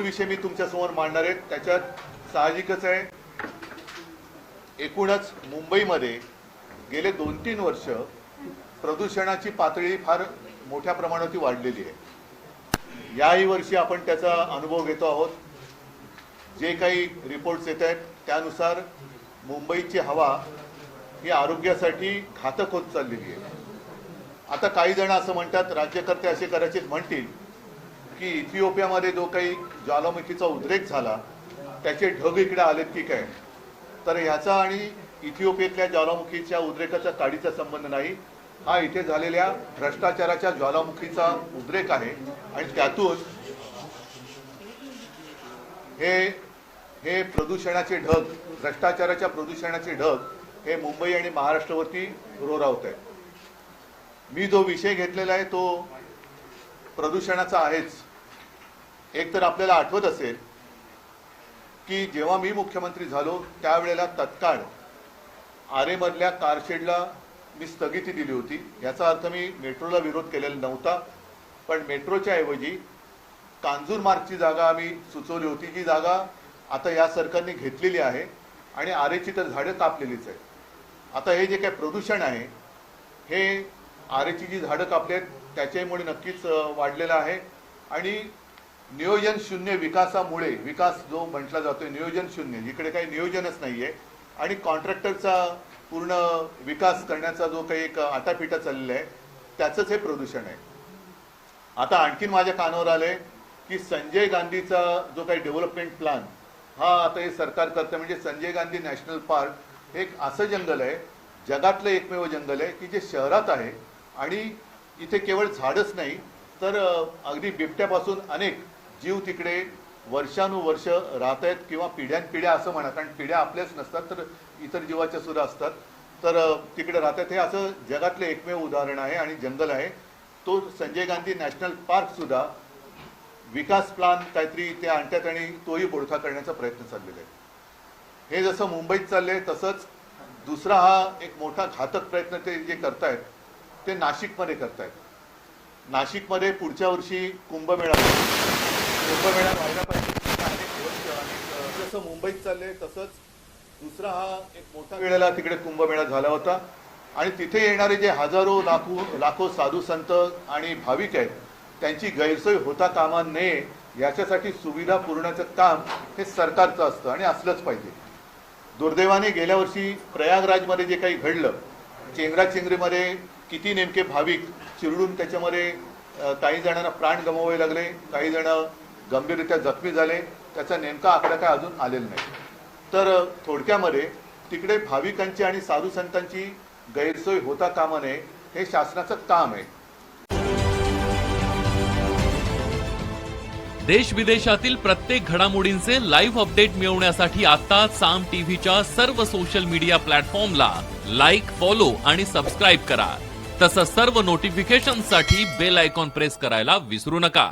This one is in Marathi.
दोन विषय मी तुमच्यासमोर मांडणार आहेत. त्याच्यात साहजिकच आहे. एकूणच मुंबईमध्ये गेले दोन तीन वर्ष प्रदूषणाची पातळी फार मोठ्या प्रमाणावरती वाढलेली आहे. याही वर्षी आपण त्याचा अनुभव घेतो आहोत. जे काही रिपोर्ट्स येत आहेत त्यानुसार मुंबईची हवा ही आरोग्यासाठी घातक होत चाललेली आहे. आता काही जण असं म्हणतात राज्यकर्ते असे करायचे म्हणतील की इथिओपियामध्ये जो काही ज्वालामुखीचा उद्रेक झाला त्याचे ढग इकडे आलेत की काय? तर ह्याचा आणि इथिओपियातल्या ज्वालामुखीच्या उद्रेकाचा काडीचा संबंध नाही. हा इथे झालेल्या भ्रष्टाचाराच्या ज्वालामुखीचा उद्रेक आहे आणि त्यातून हे हे प्रदूषणाचे ढग भ्रष्टाचाराच्या प्रदूषणाचे ढग हे मुंबई आणि महाराष्ट्रावरती रोरावत आहेत. मी जो विषय घेतलेला आहे तो प्रदूषणाचा आहेच. एक तर आपल्याला आठवत असेल की जेव्हा मी मुख्यमंत्री झालो त्यावेळेला तत्काळ आरेमधल्या कारशेडला मी स्थगिती दिली होती. याचा अर्थ मी मेट्रोला विरोध केलेला नव्हता पण मेट्रोच्या ऐवजी कांजूर मार्गची जागा आम्ही सुचवली होती. जी जागा आता या सरकारने घेतलेली आहे आणि आरेची तर झाडं कापलेलीच आहेत. आता हे जे काही प्रदूषण आहे हे आरेची जी झाडं कापली आहेत त्याच्यामुळे नक्कीच वाढलेलं आहे. आणि नियोजन शून्य विकासामुळे विकास जो म्हटला जातोय नियोजन शून्य. इकडे काही नियोजनच नाहीये. आणि कॉन्ट्रॅक्टरचा पूर्ण विकास करण्याचा जो काही एक आटापिटा चाललेला आहे त्याचंच हे प्रदूषण आहे. आता आणखीन माझ्या कानावर आले की संजय गांधीचा जो काही डेव्हलपमेंट प्लॅन हा आता हे सरकार करतं म्हणजे संजय गांधी नॅशनल पार्क हे एक असं जंगल आहे जगातलं एकमेव जंगल आहे की जे शहरात आहे. आणि इथे केवळ झाडच नाही तर अगदी बिबट्यापासून अनेक जीव तिकडे वर्षानुवर्ष राहत आहेत किंवा पिढ्यानपिढ्या असं म्हणा कारण पिढ्या आपल्याच नसतात तर इतर जीवाच्या सुद्धा असतात. तर तिकडे तिकडे राहतात हे असं जगातलं एकमेव उदाहरण आहे आणि जंगल आहे. तो संजय गांधी नॅशनल पार्क सुद्धा विकास प्लान काहीतरी ते आणतात आणि तोही बोडखा करण्याचा प्रयत्न चाललेला आहे. हे जसं मुंबईत चाललंय तसंच दुसरा हा एक मोठा घातक प्रयत्न ते जे करतायत ते नाशिकमध्ये करतायत. नाशिकमध्ये पुढच्या वर्षी कुंभमेळा कुंभमेळा व्हायला पाहिजे. जसं मुंबईत चाललंय तसंच दुसरा हा एक मोठा वेळेला तिकडे कुंभमेळा झाला होता. आणि तिथे येणारे जे हजारो लाखो लाखो साधू संत आणि भाविक आहेत त्यांची गैरसोय होता कामा नये याच्यासाठी सुविधा पुरवण्याचं काम हे सरकारचं असतं आणि असलंच पाहिजे. दुर्दैवाने गेल्या वर्षी प्रयागराजमध्ये जे काही घडलं चेंगराचेंगरीमध्ये किती नेमके भाविक चिरडून त्याच्यामध्ये काही जणांना प्राण गमवावे लागले काही जण गंभीररित्या जखमी झाले त्याचा नेमका आकडा काय अजून आलेला नाही. तर थोडक्यामध्ये तिकडे भाविकांची आणि साधू संतांची गैरसोय होता कामा नये हे शासनाचं काम आहे. देश विदेशातील प्रत्येक घडामोडींचे लाईव्ह अपडेट मिळवण्यासाठी आता साम टीव्हीच्या सर्व सोशल मीडिया प्लॅटफॉर्मला लाईक फॉलो आणि सबस्क्राईब करा. तसंच सर्व नोटिफिकेशनसाठी बेल आयकॉन प्रेस करायला विसरू नका.